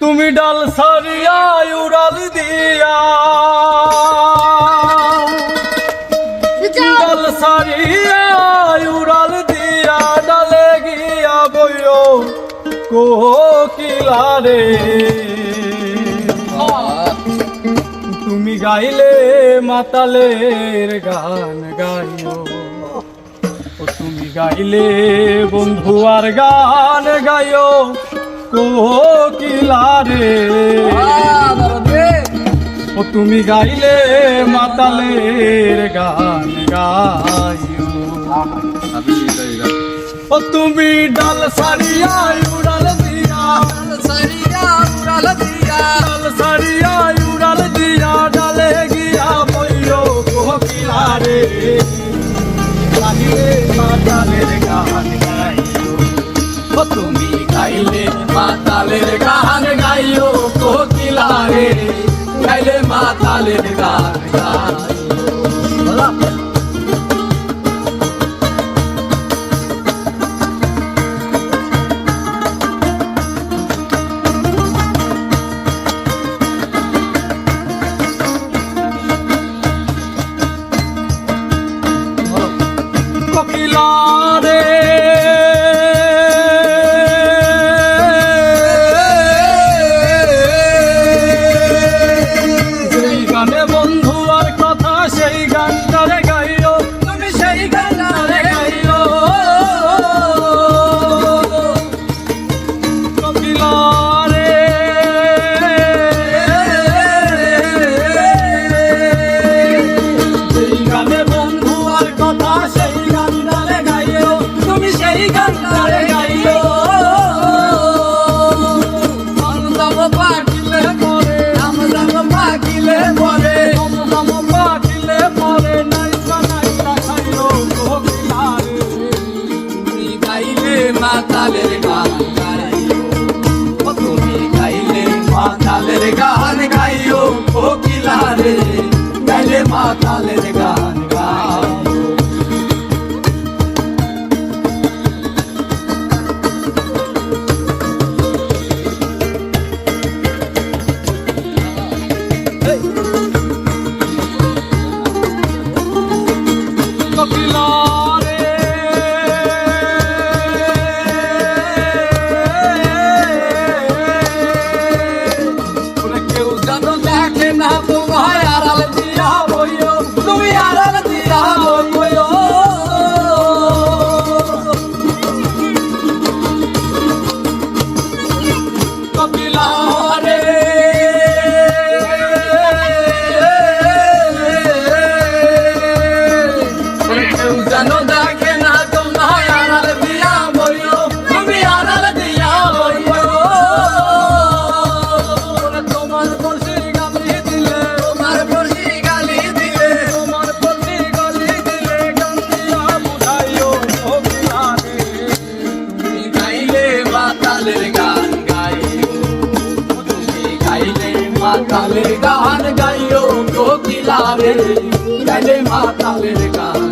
তুমি ডাল সারিয়া উড়াল দিয়া। ডাল সারিয়া উড়াল দিয়া ডালে গিয়া বইও কোকিলারে তুমি গাইলে মাতালের গান গাইও। ও তুমি গাইলে বন্ধু আর গান গাইও। কোকিলারে ও তুমি গাইলে মাতালের গান গাইও। ও তুমি ডাল সারিয়া উড়াল দিয়া। ডাল সারিয়া উড়াল দিয়া। ডালে গিয়া বইও গান গাইও কোকিলারে গাইলে মাতালের গান গাইও মাতালের গান গাইও। ও তুমি গাইলে মাতালের গান গাইও। কোকিলারে গাইলে মাতালের গান গাইও। মাতালের গান গাইও কোকিলারে। গাইলে মাতালের গান